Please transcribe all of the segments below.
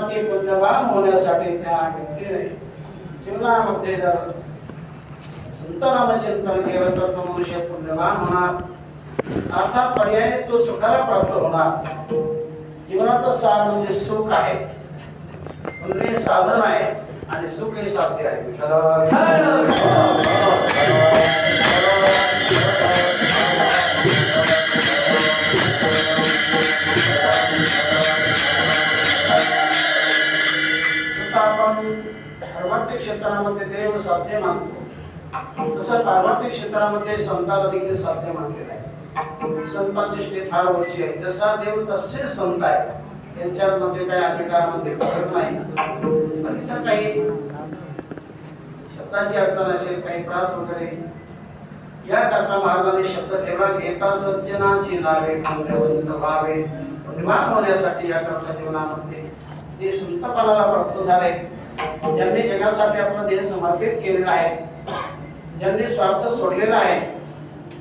की पुण्यवान होण्यासाठी त्या व्यक्तीने जीवनामध्ये जर संतनाम चिंतन केलं तर तो मनुष्य पुण्यवान होणार. अर्थात पर्याय तो सुखाला प्राप्त होणार. जीवनाचं सार म्हणजे सुख आहे. पुण्य साधन आहे आणि सुख हे साध्य आहे. आपण क्षेत्रामध्ये देव साध्य मानतो. तसं पारमार्थिक क्षेत्रामध्ये संताला देखील साध्य मानलेलं आहे. संतांची स्टे फार उंची आहे जसा देव तसे संत आहे त्यांच्यामध्ये काही अधिकारामध्ये फरक नाही. पण काही शब्दाची अडचण असेल काही त्रास वगैरे. याकरता महाराजांनी शब्द ठेवला घेता सज्जनाची नावे पुण्यवंत व्हावे निर्माण होण्यासाठी या याकरता जीवनामध्ये ते संतपणाला प्राप्त झाले ज्यांनी जगासाठी आपलं देह समर्पित केलेलं आहे ज्यांनी स्वार्थ सोडलेला आहे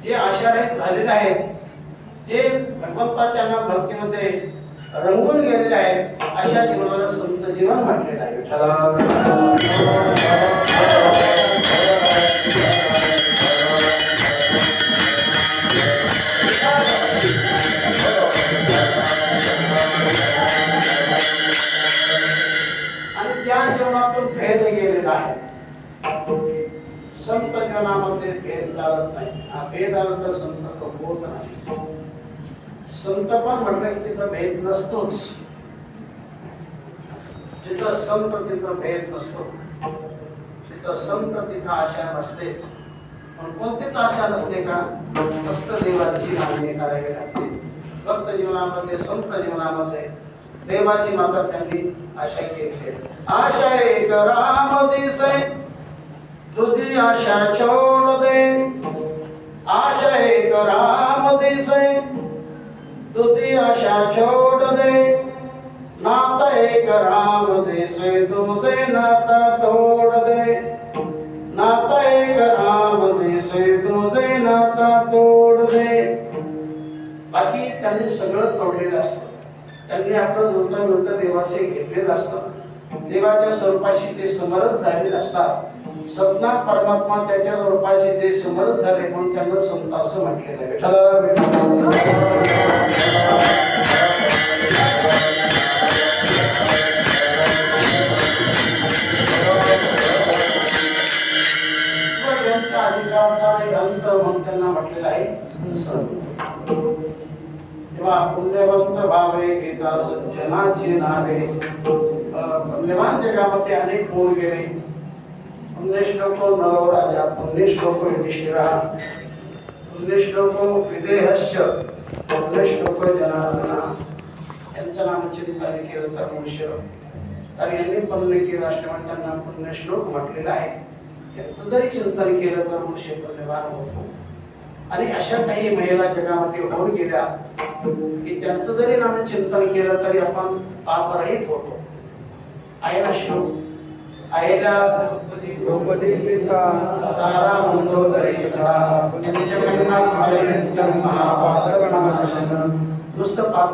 जे आशारहित झालेले आहेत जे भगवंताच्या नाम भक्तीमध्ये रंगून गेलेले आहेत अशा जीवनाला संत जीवन म्हटलेलं आहे. आणि जीवनातून भेद गेलेला आहे संत जीवनामध्ये भेद चालत नाही हा भेद आला तर संत होत नाही संत पण म्हटलं की तिथं भेद नसतोच जिथं संत तिथं भेद नसतो तिथं संत तिथं आशा नसतेच पण कोणतीच आशा नसते का फक्त देवाची मागणी करावी लागते फक्त जीवनामध्ये संत जीवनामध्ये देवाची मात्र त्यांनी आशा केली. आशा एक राम दिसे तुझी आशा छोड दे. आशा एक राम दिसे तुझी आशा छोड दे. नाता एक राम दिसे तुझे नाता तोड दे. नाता एक राम दिसे तुझे नाता तोड दे. बाकी त्यांनी सगळं तोडलेलं असतं. त्यांनी आपलं जोडता जोडता देवाचे घेतलेलं असतं देवाच्या स्वरूपाशी ते समरस झालेले असतात. सतना परमात्मा त्याच्या स्वरूपाशी जे समरस झाले म्हणून त्यांना संत असं म्हटलेलं आहे. विठ्ठला, विठ्ठला. त्यांच्या अधिकाराचा एक अंत म्हणून त्यांना म्हटलेलं आहे. संत. तेव्हा पुण्यवंत व्हावे गीता सज्जनाची नावे अं, पुण्यवान जगामध्ये अनेक गुण गेले पुण्यश्लोक नरो राजा पुण्यश्लोक युधिष्ठिरा पुण्यश्लोक विदेहश्च पुण्यश्लोक जनार्दना यांचं नाम चिंतन केलं तर मनुष्य तर यांनी पुण्य केलं असल्यामुळे त्यांना पुण्यश्लोक म्हटलेलं आहे यांचं जरी चिंतन केलं तर मनुष्य पुण्यवान होतो आणि अशा काही महिला जगामध्ये होऊन गेल्या की त्यांचं जरी नाम चिंतन केलं तरी आपण पापरहित होतो आयला श्लोक आयला द्रौपदी सीता तारा मंदोदरी सुधा, पंचकन्या महापातक नामशनं. नुसतं पातक